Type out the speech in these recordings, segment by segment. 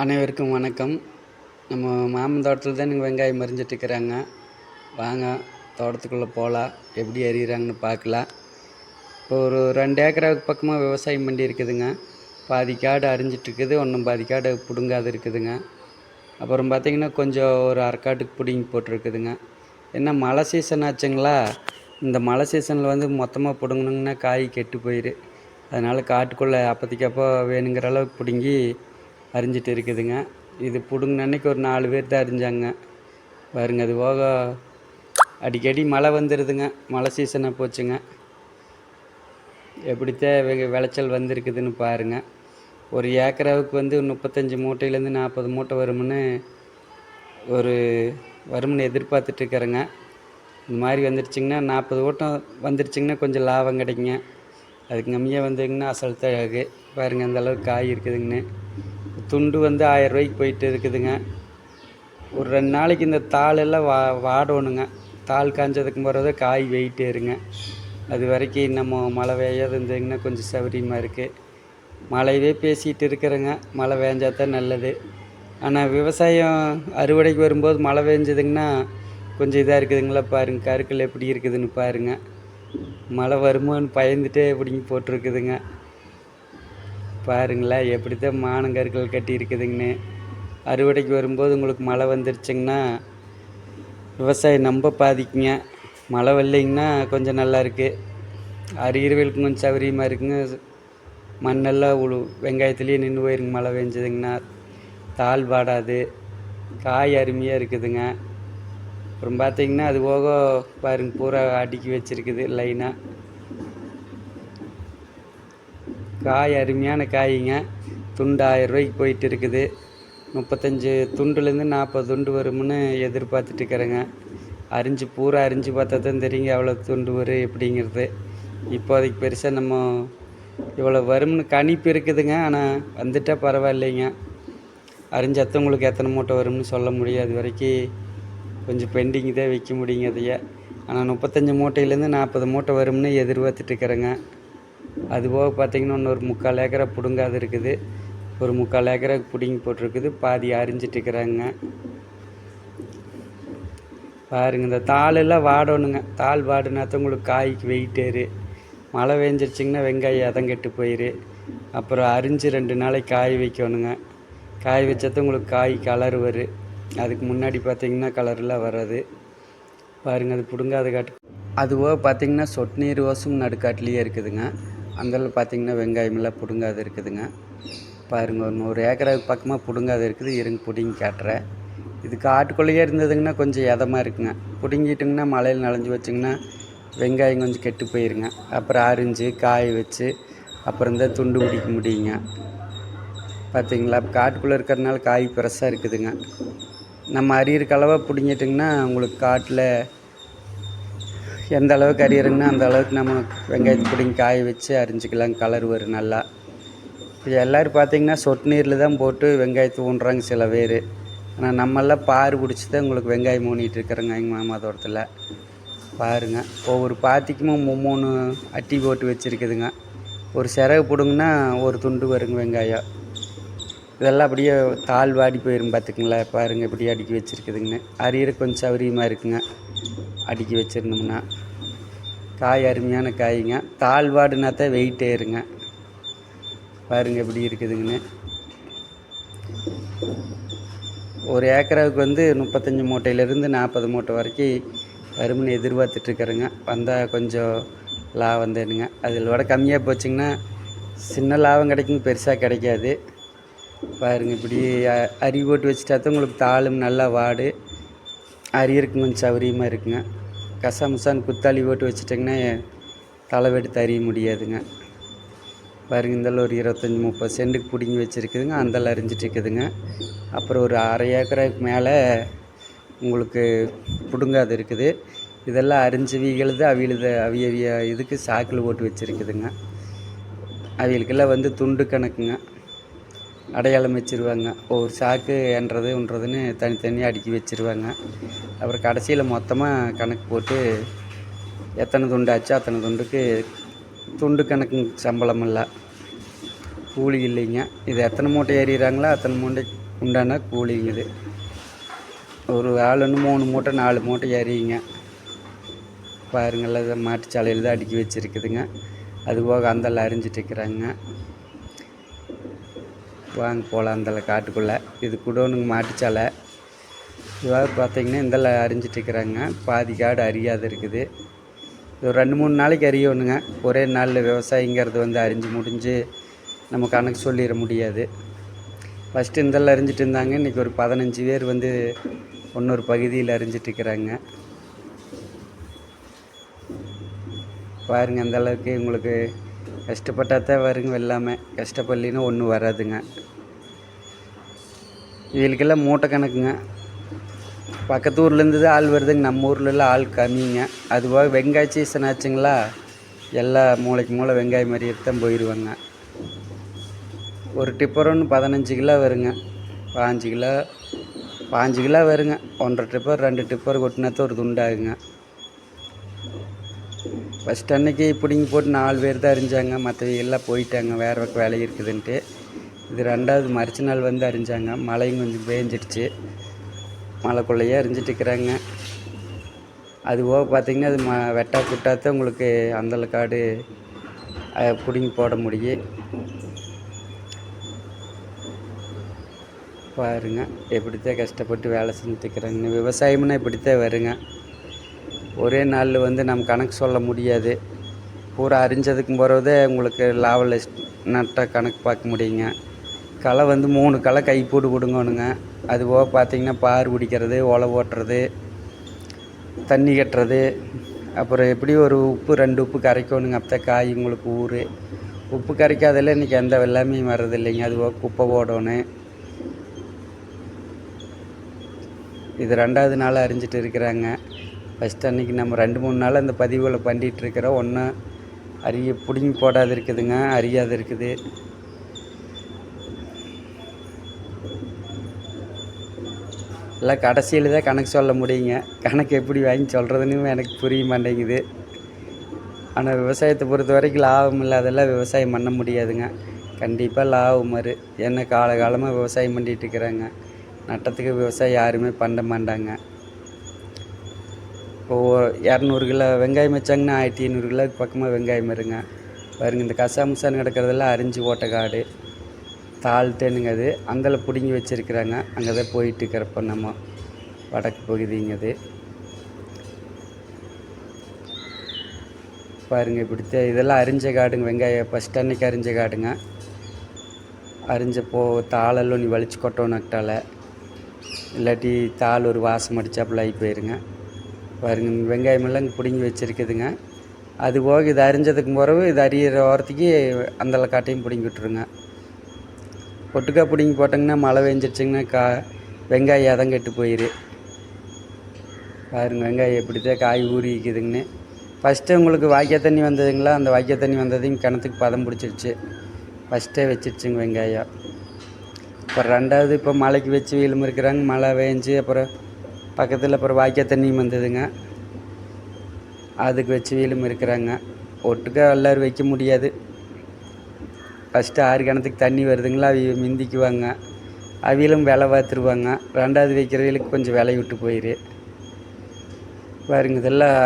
அனைவருக்கும் வணக்கம். நம்ம மாமன் தோட்டத்தில் தான் நீங்கள் வெங்காயம் மறிஞ்சிட்ருக்குறாங்க வாங்க தோட்டத்துக்குள்ளே போகலாம் எப்படி அறிகிறாங்கன்னு பார்க்கலாம். இப்போ ஒரு ரெண்டு ஏக்கராவுக்கு பக்கமாக விவசாயம் பண்ணி இருக்குதுங்க பாதி காடு அரிஞ்சிட்ருக்குது ஒன்றும் பாதி காடு பிடுங்காது இருக்குதுங்க. அப்புறம் பார்த்திங்கன்னா கொஞ்சம் ஒரு அரைக்காட்டுக்கு பிடுங்கி போட்டிருக்குதுங்க. என்ன மழை சீசன் ஆச்சுங்களா? இந்த மழை சீசனில் வந்து மொத்தமாக பிடுங்கணுங்கன்னா காய் கெட்டு போயிடு அதனால் காட்டுக்குள்ளே அப்போதைக்கப்போ வேணுங்கிற அளவுக்கு பிடுங்கி அரிஞ்சிட்டு இருக்குதுங்க. இது பிடுங்கின அன்னைக்கு ஒரு நாலு பேர் தான் அரிஞ்சாங்க பாருங்க அது போக அடிக்கடி மழை வந்துடுதுங்க மழை சீசனாக போச்சுங்க. எப்படித்தான் விளைச்சல் வந்திருக்குதுன்னு பாருங்கள் ஒரு ஏக்கராவுக்கு வந்து முப்பத்தஞ்சு மூட்டையிலேருந்து நாற்பது மூட்டை வரும்னு ஒரு வரும்னு எதிர்பார்த்துட்ருக்குறேங்க இந்த மாதிரி வந்துடுச்சிங்கன்னா நாற்பது ஓட்டம் வந்துடுச்சிங்கன்னா கொஞ்சம் லாபம் கிடைக்குங்க. அதுக்கு கம்மியாக வந்தீங்கன்னா அசல் தழகு. பாருங்கள் அந்த அளவுக்கு காய் இருக்குதுங்கன்னு. துண்டு வந்து ஆயிரம் ரூபாய்க்கு போயிட்டு இருக்குதுங்க. ஒரு ரெண்டு நாளைக்கு இந்த தாள் எல்லாம் வா வாடணுங்க. தாள் காஞ்சதுக்கு பிறகு காய் வெயிட் ஏறுங்க அது வரைக்கும் நம்ம மழை பெய்யாது இருந்ததுங்கன்னா கொஞ்சம் சௌகரியமாக இருக்குது மழையவே பேசிகிட்டு இருக்கிறேங்க. மழை பெஞ்சா தான் நல்லது. ஆனால் விவசாயம் அறுவடைக்கு வரும்போது மழை பெஞ்சதுங்கன்னா கொஞ்சம் இதாக இருக்குதுங்களா பாருங்கள் கருக்கள் எப்படி இருக்குதுன்னு பாருங்க. மழை வருமோன்னு பயந்துட்டே இப்படிங்க போட்டிருக்குதுங்க. பாருங்களேன் எப்படி தான் மானங்கற்கள் கட்டி இருக்குதுங்கன்னு அறுவடைக்கு வரும்போது உங்களுக்கு மழை வந்துருச்சுங்கன்னா விவசாயம் ரொம்ப பாதிக்குங்க. மழை வரலைங்கன்னா கொஞ்சம் நல்லா இருக்குது அரியர்களுக்கு கொஞ்சம் சௌகரியமாக இருக்குங்க. மண்ணெல்லாம் உழு வெங்காயத்துலேயே நின்று போயிருங்க மழை பெஞ்சதுங்கன்னா. தாள் வாடாது. காய் அருமையாக இருக்குதுங்க. அப்புறம் பார்த்தீங்கன்னா அது போக பாருங்க பூரா அடுக்கி வச்சிருக்குது லைனாக காய் அருமையான காய்ங்க. துண்டு ஆயிரம் ரூபாய்க்கு போயிட்டு இருக்குது முப்பத்தஞ்சு துண்டுலேருந்து நாற்பது துண்டு வரும்னு எதிர்பார்த்துட்டு இருக்கிறேங்க. அரிஞ்சு பூரா அரிஞ்சு பார்த்தா தான் தெரியுங்க எவ்வளோ துண்டு வரும் எப்படிங்கிறது. இப்போதைக்கு பெருசாக நம்ம இவ்வளோ வரும்னு கணிப்பு இருக்குதுங்க. ஆனால் வந்துட்டால் பரவாயில்லைங்க. அரிஞ்சு அத்தவங்களுக்கு எத்தனை மூட்டை வரும்னு சொல்ல முடியாது. வரைக்கும் கொஞ்சம் பெண்டிங் தான் வைக்க முடியுங்க அதையே. ஆனால் முப்பத்தஞ்சு மூட்டையிலேருந்து நாற்பது மூட்டை வரும்னு எதிர்பார்த்துட்டு இருக்கிறேங்க. அதுபோக பார்த்தீங்கன்னா இன்னொரு முக்கால் ஏக்கரை பிடுங்காது இருக்குது. ஒரு முக்கால் ஏக்கரை பிடுங்கி போட்டிருக்குது. பாதி அரிஞ்சிட்டு இருக்கிறாங்க பாருங்க இந்த தாளெல்லாம் வாடணுங்க. தாள் வாடுனாதான் உங்களுக்கு காய்க்கு வெயிட்டேரு மழை பெஞ்சிருச்சிங்கன்னா வெங்காயம் அதங்கெட்டு போயிரு. அப்புறம் அரிஞ்சு ரெண்டு நாளைக்கு காய வைக்கணுங்க. காய வச்சாதான் உங்களுக்கு காய் கலர் வரும் அதுக்கு முன்னாடி பார்த்தீங்கன்னா கலர்லாம் வராது. பாருங்க அது பிடுங்காத காட்டு அதுவோ பார்த்தீங்கன்னா சொட்டு நீர் ஓசும் நடுக்காட்டிலேயே இருக்குதுங்க. அங்கெல்லாம் பார்த்தீங்கன்னா வெங்காயமெல்லாம் பிடுங்காது இருக்குதுங்க. பாருங்க ஒரு நூறு ஏக்கராவுக்கு பக்கமாக பிடுங்காது இருக்குது. இருங்க பிடுங்கி காட்டுறேன். இது காட்டுக்குள்ளேயே இருந்ததுங்கன்னா கொஞ்சம் எதமாக இருக்குங்க. பிடுங்கிட்டுங்கன்னா மழையில் நனைஞ்சு வச்சிங்கன்னா வெங்காயம் கொஞ்சம் கெட்டு போயிருங்க. அப்புறம் அரிஞ்சு காய வச்சு அப்புறம் தான் துண்டு பிடிக்க முடியுங்க. பார்த்திங்களா? காட்டுக்குள்ளே இருக்கிறதுனால காய் ஃப்ரெஷ்ஷாக இருக்குதுங்க. நம்ம அரியருக்கு அளவாக பிடுங்கிட்டிங்கன்னா உங்களுக்கு காட்டில் எந்த அளவுக்கு அரியருங்கன்னா அந்த அளவுக்கு நம்ம வெங்காயத்தை பிடிங்கி காய வச்சு அரிஞ்சிக்கலாம் கலர் வரும் நல்லா. இப்போ எல்லோரும் பார்த்தீங்கன்னா சொட்டு நீரில் தான் போட்டு வெங்காயத்தை ஊன்றாங்க சில பேர். ஆனால் நம்மெல்லாம் பாரு பிடிச்சி தான் உங்களுக்கு வெங்காயம் ஊனிகிட்டு இருக்கிறோங்க எங்கள் மாமா தோட்டத்தில். பாருங்க ஒவ்வொரு பாத்திக்குமே மூ- மூணு அட்டி போட்டு வச்சுருக்குதுங்க. ஒரு சிறகு பிடுங்கன்னா ஒரு துண்டு வருங்க வெங்காயம். இதெல்லாம் அப்படியே தாள் வாடி போயிடும் பார்த்துக்குங்களேன் பாருங்க இப்படி அடுக்கி வச்சுருக்குதுங்கன்னு. அரியற கொஞ்சம் சௌரியமாக இருக்குங்க. அடுக்கி வச்சுருந்தோம்னா காய் அருமையான காய்ங்க. தாழ்வாடுனாத்தான் வெயிட்டே இருங்க பாருங்கள் பாருங்க எப்படி இருக்குதுங்கன்னு. ஒரு ஏக்கராவுக்கு வந்து முப்பத்தஞ்சு மூட்டையிலேருந்து நாற்பது மூட்டை வரைக்கும் வரும்னு எதிர்பார்த்துட்ருக்குறேங்க வந்தால் கொஞ்சம் லாபம் தானுங்க. அதில் விட கம்மியாக போச்சுங்கன்னா சின்ன லாபம் கிடைக்கும் பெருசாக கிடைக்காது. பாருங்க இப்படி அரி போட்டு வச்சுட்டா தான் உங்களுக்கு தாளும் நல்லா வாடு. அரியருக்கு கொஞ்சம் சௌகரியமாக இருக்குங்க. கசாமுசான்னு குத்தாளி போட்டு வச்சுட்டிங்கன்னா தலை வெடுத்து அறிய முடியாதுங்க. பாருங்க இந்தளவு ஒரு இருபத்தஞ்சி முப்பது சென்ட்டுக்கு பிடிங்கி வச்சுருக்குதுங்க அந்தளவு அரிஞ்சிட்டு இருக்குதுங்க. அப்புறம் ஒரு அரை ஏக்கராக்கு மேலே உங்களுக்கு பிடுங்காது இருக்குது. இதெல்லாம் அரிஞ்சு வீகளுது அவியலுது அவிய அவிய இதுக்கு சாக்கில் போட்டு வச்சுருக்குதுங்க. அவிகளுக்கெல்லாம் வந்து துண்டு கணக்குங்க. அடையாளம் வச்சுருவாங்க. ஒவ்வொரு சாக்கு என்றது ஒன்றதுன்னு தனித்தனியாக அடுக்கி வச்சுருவாங்க. அப்புறம் கடைசியில் மொத்தமாக கணக்கு போட்டு எத்தனை துண்டு ஆச்சோ அத்தனை துண்டுக்கு துண்டு கணக்கு சம்பளம் இல்லை. கூலி இல்லைங்க. இது எத்தனை மூட்டை ஏறிறாங்களோ அத்தனை மூட்டை உண்டான கூலிங்க இது. ஒரு ஆளுன்னு மூணு மூட்டை நாலு மூட்டை எறியுங்க பாருங்கள் மாட்டுச்சாலையில் தான் அடுக்கி வச்சுருக்குதுங்க. அது போக அந்தல அரிஞ்சிட்டு இருக்கிறாங்க. வாங்க போகலாம் அந்தல காட்டுக்குள்ளே. இது குடோனுங்க மாட்டுச்சாலை. இதாவது பார்த்தீங்கன்னா இந்தல அரிஞ்சிட்டு இருக்கிறாங்க. பாதி காடு அறியாத இருக்குது. இது ஒரு ரெண்டு மூணு நாளைக்கு அறியணுங்க ஒரே நாளில் விவசாயிங்கிறது வந்து அறிஞ்சு முடிஞ்சு நம்ம கணக்கு சொல்லிட முடியாது. ஃபஸ்ட்டு இந்தல அறிஞ்சிட்டு இருந்தாங்க. இன்றைக்கி ஒரு பதினஞ்சு பேர் வந்து இன்னொரு பகுதியில் அரிஞ்சிட்டு இருக்கிறாங்க. அந்தளவுக்கு உங்களுக்கு கஷ்டப்பட்டா தான் வருங்க எல்லாமே. கஷ்டப்படலின்னா ஒன்றும் வராதுங்க. இவங்களுக்கெல்லாம் மூட்டை கணக்குங்க. பக்கத்து ஊர்லேருந்து தான் ஆள் வருதுங்க. நம்ம ஊர்லலாம் ஆள் கம்மிங்க. அதுபோக வெங்காய சீசன் ஆச்சுங்களா? எல்லா மூளைக்கு மூளை வெங்காயம் மாதிரி தான் போயிடுவாங்க ஒரு டிப்பர் ஒன்று பதினஞ்சு கிலோ வருங்க. பாஞ்சு கிலோ பாஞ்சு கிலோ வருங்க. ஒன்றரை டிப்பர் ரெண்டு டிப்பர் கொட்டினாத்தான் ஒரு துண்டாகுங்க. ஃபஸ்ட் அன்னைக்கு பிடிங்கி போட்டு நாலு பேர் தான் அறிஞ்சாங்க மற்றவங்க எல்லாம் போயிட்டாங்க. வேறு பக்கம் வேலை இருக்குதுன்ட்டு. இது ரெண்டாவது மறுச்ச நாள் வந்து அறிஞ்சாங்க. மழையும் கொஞ்சம் பேஞ்சிடுச்சு. மழைக்குள்ளேயே அறிஞ்சிட்டு இருக்கிறாங்க. அது போக பார்த்திங்கன்னா அது ம வெட்டா குட்டாத்தான் உங்களுக்கு அந்தல காடு பிடுங்கி போட முடியும். பாருங்க எப்படித்தான் கஷ்டப்பட்டு வேலை செஞ்சுட்டுருக்குறாங்க விவசாயம்னா இப்படித்தான் வருங்க. ஒரே நாளில் வந்து நம்ம கணக்கு சொல்ல முடியாது. பூரா அரிஞ்சதுக்கும் போகிறதே உங்களுக்கு லாப நட்டாக கணக்கு பார்க்க முடியுங்க. களை வந்து மூணு களை கை போட்டு கொடுங்கணுங்க. அது போக பார்த்தீங்கன்னா பார் பிடிக்கிறது ஓலை ஓட்டுறது தண்ணி கட்டுறது அப்புறம் எப்படி ஒரு உப்பு ரெண்டு உப்பு கரைக்கணுங்க. அப்போ காய் உங்களுக்கு ஊர் உப்பு கரைக்காததில் இன்றைக்கி எந்த வெள்ளாமையும் வர்றது இல்லைங்க. அது போக குப்பை போடணும். இது ரெண்டாவது நாள் அறிஞ்சிட்டு இருக்கிறாங்க. ஃபஸ்ட் அன்றைக்கி நம்ம ரெண்டு மூணு நாள் அந்த பதிவுகளை பண்ணிகிட்டு இருக்கிறோம். ஒன்று அரிய பிடுங்கி போடாது இருக்குதுங்க. அறியாது இருக்குது. எல்லாம் கடைசியில் தான் கணக்கு சொல்ல முடியுங்க. கணக்கு எப்படி வாங்கி சொல்கிறதுன்னு எனக்கு புரிய மாட்டேங்குது. ஆனால் விவசாயத்தை பொறுத்த வரைக்கும் லாபம் இல்லாதெல்லாம் விவசாயம் பண்ண முடியாதுங்க. கண்டிப்பாக லாபம் வரு. என்ன காலகாலமாக விவசாயம் பண்ணிகிட்டு இருக்கிறாங்க. நட்டத்துக்கு விவசாயம் யாருமே பண்ண மாட்டாங்க. இப்போ இரநூறு கிலோ வெங்காயம் வச்சாங்கன்னா ஆயிரத்தி ஐநூறு கிலோக்கு பக்கமாக வெங்காயம் வருங்க. பாருங்க இந்த கசாமுசான்னு கிடக்கிறதெல்லாம் அரிஞ்சு ஓட்ட காடு. தாழ்த்தேனுங்க அது அங்கே பிடுங்கி வச்சுருக்குறாங்க. அங்கே தான் போயிட்டுருக்கிறப்ப நம்ம வடக்கு பகுதிங்க அது பாருங்க இப்படித்த இதெல்லாம் அரிஞ்ச காடுங்க. வெங்காயம் ஃபஸ்ட் அன்னைக்கு அரிஞ்ச காடுங்க. அரிஞ்சப்போ தாளெல்லாம் நீ வலிச்சு கொட்டணும் இல்லாட்டி தாள் ஒரு வாசம் அடிச்சாப்புல ஆகி போயிருங்க. பாருங்க வெங்காயமெல்லாம் இங்கே பிடுங்கி வச்சுருக்குதுங்க. அது போக இது அரிஞ்சதுக்கு பிறகு இது அரியிற ஓரத்துக்கு அந்த காட்டையும் பிடுங்கி விட்டுருங்க. ஒட்டுக்கா பிடுங்கி போட்டிங்கன்னா மழை பெஞ்சிருச்சிங்கன்னா கா வெங்காயம் அதம் கெட்டு போயிரு. பாருங்க வெங்காயம் எப்படித்தான் காய் ஊறிக்குதுங்கன்னு ஃபஸ்ட்டு உங்களுக்கு வாய்க்கால் தண்ணி வந்ததுங்களா? அந்த வாய்க்கால் தண்ணி வந்ததையும் கிணத்துக்கு பதம் பிடிச்சிருச்சு. ஃபஸ்ட்டே வச்சிருச்சுங்க வெங்காயம். அப்புறம் ரெண்டாவது இப்போ மழைக்கு வச்சு வீலும் இருக்கிறாங்க மழை வேஞ்சு அப்புறம் பக்கத்தில் அப்புறம் வாய்க்கால் தண்ணியும் வந்ததுங்க. அதுக்கு வச்சு வீலும் இருக்கிறாங்க. ஒட்டுக்கா எல்லோரும் வைக்க முடியாது. ஃபஸ்ட்டு ஆறு கிணத்துக்கு தண்ணி வருதுங்களா அவி மிந்திக்குவாங்க. அவியலும் விலை பார்த்துருவாங்க. ரெண்டாவது வைக்கிறவங்களுக்கு கொஞ்சம் விலை விட்டு போயிரு. பாருங்க இதெல்லாம்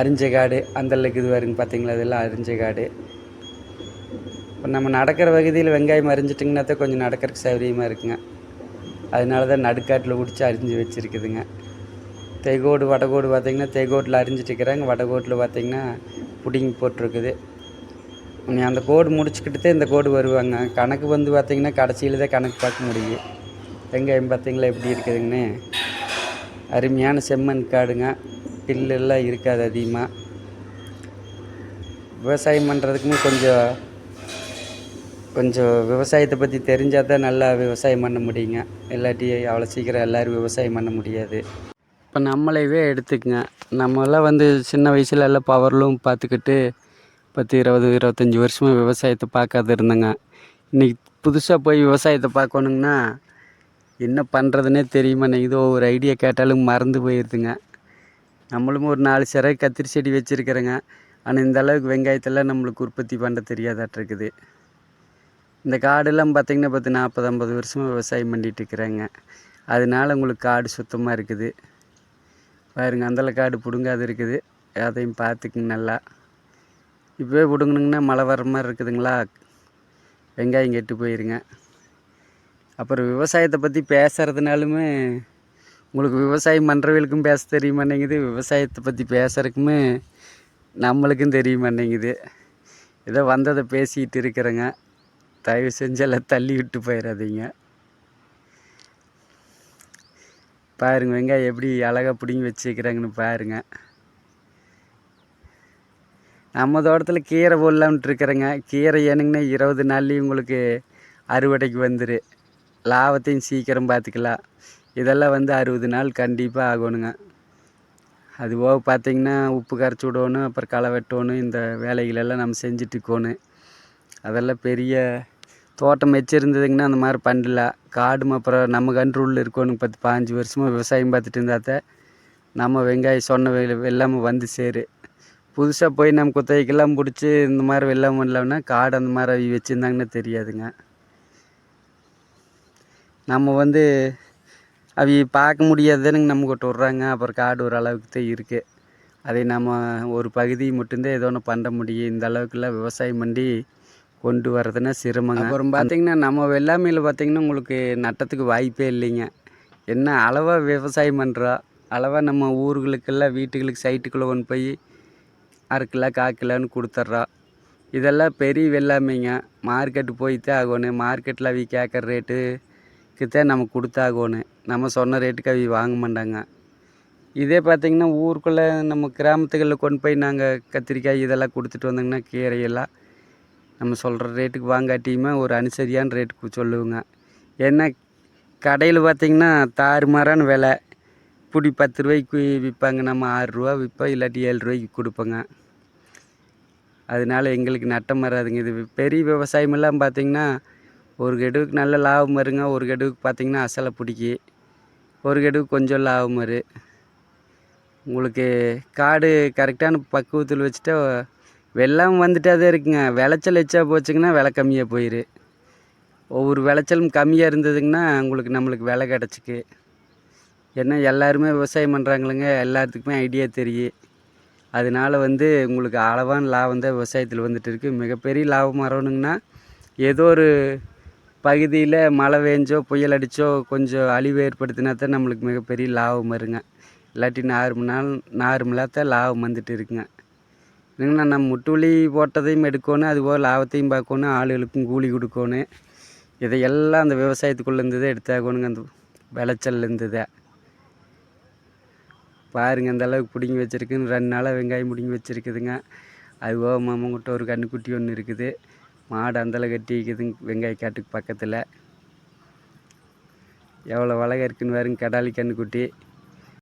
அரிஞ்ச காடு. அந்தளவுக்கு இது வருங்க பார்த்தீங்களா இதெல்லாம் அரிஞ்ச காடு. இப்போ நம்ம நடக்கிற பகுதியில் வெங்காயம் அரிஞ்சிட்டிங்கன்னா தான் கொஞ்சம் நடக்கிறதுக்கு சௌகரியமாக இருக்குங்க. அதனால தான் நடுக்காட்டில் பிடிச்சி அரிஞ்சு வச்சுருக்குதுங்க. தெகோடு வடகோடு பார்த்திங்கன்னா தெகோட்டில் அரிஞ்சிட்டு இருக்கிறாங்க. வடகோட்டில் பார்த்திங்கன்னா புடிங்கி போட்டிருக்குது. நீ அந்த கோடு முடிச்சுக்கிட்டு தான் இந்த கோடு வருவாங்க. கணக்கு வந்து பார்த்திங்கன்னா கடைசியில் தான் கணக்கு பார்க்க முடியும் வெங்காயம் பார்த்திங்களா எப்படி இருக்குதுங்கன்னு அருமையான செம்மண் காடுங்க. பில்லெல்லாம் இருக்காது அதிகமாக விவசாயம் பண்ணுறதுக்குமே கொஞ்சம் கொஞ்சம் விவசாயத்தை பற்றி தெரிஞ்சால் தான் நல்லா விவசாயம் பண்ண முடியுங்க. இல்லாட்டி அவ்வளோ சீக்கிரம் எல்லோரும் விவசாயம் பண்ண முடியாது. இப்போ நம்மளையவே எடுத்துக்கங்க. நம்மளாம் வந்து சின்ன வயசில் எல்லாம் பவர்லூம் பார்த்துக்கிட்டு பத்து இருபது இருபத்தஞ்சி வருஷமாக விவசாயத்தை பார்க்காத இருந்தேங்க. இன்றைக்கி புதுசாக போய் விவசாயத்தை பார்க்கணுங்கன்னா என்ன பண்ணுறதுனே தெரியுமா நான் ஏதோ ஒரு ஐடியா கேட்டாலும் மறந்து போயிடுதுங்க நம்மளும் ஒரு நாலு சிறை கத்திரி செடி வச்சுருக்கிறேங்க. ஆனால் இந்த அளவுக்கு வெங்காயத்தெல்லாம் நம்மளுக்கு உற்பத்தி பண்ண தெரியாதாட்டிருக்குது இந்த காடெல்லாம் பார்த்திங்கன்னா பத்து நாற்பது ஐம்பது வருஷமாக விவசாயம் பண்ணிட்டு இருக்கிறேங்க. அதனால உங்களுக்கு காடு சுத்தமாக இருக்குது. பாருங்க அந்தளவு காடு பிடுங்காது இருக்குது. அதையும் பார்த்துக்குங்க நல்லா. இப்போவே பிடுங்கணுங்கன்னா மழை வர மாதிரி இருக்குதுங்களா? வெங்காயம் கெட்டு போயிருங்க. அப்புறம் விவசாயத்தை பற்றி பேசுகிறதுனாலுமே உங்களுக்கு விவசாயம் பண்ணுறவங்களுக்கும் பேச தெரிய மாட்டேங்குது விவசாயத்தை பற்றி பேசுகிறதுக்குமே நம்மளுக்கும் தெரிய மாட்டேங்குது ஏதோ வந்ததை பேசிக்கிட்டு இருக்கிறேங்க. தயவு செஞ்செல்லாம் தள்ளி விட்டு போயிடாதீங்க பாருங்க வெங்காயம் எப்படி அழகாக பிடிங்கி வச்சுக்கிறாங்கன்னு பாருங்கள் நம்ம தோட்டத்தில் கீரை போடலான்ட்டு இருக்கிறேங்க. கீரை ஏனுங்கன்னா இருபது நாள்லேயும் உங்களுக்கு அறுவடைக்கு வந்துரு. லாபத்தையும் சீக்கிரம் பார்த்துக்கலாம் இதெல்லாம் வந்து அறுபது நாள் கண்டிப்பாக ஆகணுங்க. அது போக பார்த்திங்கன்னா உப்பு கரைச்சி விடணும் அப்புறம் களை வெட்டணும் இந்த வேலைகளெல்லாம் நம்ம செஞ்சுட்டு இருக்கணும். அதெல்லாம் பெரிய தோட்டம் வச்சுருந்ததுங்கன்னா அந்த மாதிரி பண்ணலாம். காடும் அப்புறம் நம்ம கண்ட்ரோலில் இருக்கணும் பத்து பாஞ்சு வருஷமாக விவசாயம் பார்த்துட்டு இருந்தாத்த நம்ம வெங்காயம் சொன்ன வெள்ளாமல் வந்து சேரு. புதுசாக போய் நம்ம குத்தகைக்கெல்லாம் பிடிச்சி இந்த மாதிரி வெள்ளாமை பண்ணலாம்னா காடு அந்த மாதிரி வச்சுருந்தாங்கன்னா தெரியாதுங்க. நம்ம வந்து அவி பார்க்க முடியாதுன்னு நம்ம கொண்டு விட்றாங்க. அப்புறம் காடு ஒரு அளவுக்கு தான் இருக்குது அதை நம்ம ஒரு பகுதி மட்டும்தான் ஏதோ ஒன்று பண்ண முடியும். இந்த அளவுக்குலாம் விவசாயம் பண்ணி கொண்டு வர்றதுன்னா சிரமங்க. அப்புறம் பார்த்திங்கன்னா நம்ம வெள்ளாமையில் பார்த்திங்கன்னா உங்களுக்கு நட்டத்துக்கு வாய்ப்பே இல்லைங்க. என்ன அளவாக விவசாயம் பண்ணுறோம் அளவாக நம்ம ஊர்களுக்கெல்லாம் வீட்டுகளுக்கு சைட்டுக்குள்ளே கொண்டு போய் அரை கிலோ கால் கிலோன்னு கொடுத்துட்றோம் இதெல்லாம் பெரிய வெள்ளாமைங்க. மார்க்கெட்டு போய் தான் ஆகணும் மார்க்கெட்டில் அவ கேட்குற ரேட்டுக்கு தான் நம்ம கொடுத்தாகணும் நம்ம சொன்ன ரேட்டுக்கு அவங்க வாங்க மாட்டாங்க. இதே பார்த்திங்கன்னா ஊருக்குள்ளே நம்ம கிராமத்துகளில் கொண்டு போய் நாங்கள் கத்திரிக்காய் இதெல்லாம் கொடுத்துட்டு வந்தோங்கன்னா கீரையெல்லாம் நம்ம சொல்கிற ரேட்டுக்கு வாங்காட்டியுமே ஒரு அனுசரியான ரேட்டுக்கு சொல்லுவோங்க. ஏன்னா கடையில் பார்த்திங்கன்னா தாறுமாறான விலை. இப்படி பத்து ரூபாய்க்கு விற்பாங்க நம்ம ஆறுரூவா விற்போம் இல்லாட்டி ஏழு ரூபாய்க்கு கொடுப்போங்க. அதனால எங்களுக்கு நட்டம் வராதுங்க. இது பெரிய விவசாயமெல்லாம் பார்த்திங்கன்னா ஒரு கெடுவுக்கு நல்ல லாபம் வருங்க. ஒரு கெடுவுக்கு பார்த்திங்கன்னா அசலை பிடிக்கி. ஒரு கெடுவுக்கு கொஞ்சம் லாபம் வரும் உங்களுக்கு காடு கரெக்டான பக்குவத்தில் வச்சுட்டா வெள்ளம் வந்துட்டே தான் இருக்குங்க. விளைச்சல் எச்சா போச்சுங்கன்னா விலை கம்மியாக போயிரு. ஒவ்வொரு விளைச்சலும் கம்மியாக இருந்ததுங்கன்னா உங்களுக்கு நம்மளுக்கு விலை கிடச்சிக்கு. ஏன்னா எல்லாருமே விவசாயம் பண்ணுறாங்களுங்க எல்லாத்துக்குமே ஐடியா தெரியும் அதனால வந்து உங்களுக்கு அளவான லாபம் தான் விவசாயத்தில் வந்துட்டு இருக்குது மிகப்பெரிய லாபம் வரணுங்கன்னா ஏதோ ஒரு பகுதியில் மழை பெஞ்சோ புயல் அடித்தோ கொஞ்சம் அழிவு ஏற்படுத்தினா தான் நம்மளுக்கு மிகப்பெரிய லாபம் வருங்க. இல்லாட்டி நார்மலால் நார்மலாக தான் லாபம் வந்துட்டு இருக்குங்க. என்னங்கண்ணா நம்ம முட்டுவலி போட்டதையும் எடுக்கணும் அதுபோல் லாபத்தையும் பார்க்கணும் ஆளுகளுக்கும் கூலி கொடுக்கணும். இதையெல்லாம் அந்த விவசாயத்துக்குள்ளேருந்து தான் எடுத்தாகணுங்க அந்த விளைச்சல்லேருந்து பாருங்கள் பாருங்க அந்த அளவுக்கு பிடுங்கி வச்சுருக்குன்னு ரெண்டு நாளாக வெங்காயம் பிடுங்கி வச்சுருக்குதுங்க. அது போக மாமங்கிட்ட ஒரு கன்றுக்குட்டி ஒன்று இருக்குது. மாடு அந்தளவு கட்டி இருக்குதுங்க வெங்காய காட்டுக்கு பக்கத்தில். எவ்வளோ வளக இருக்குன்னு பாருங்க கடாலி கன்றுக்குட்டி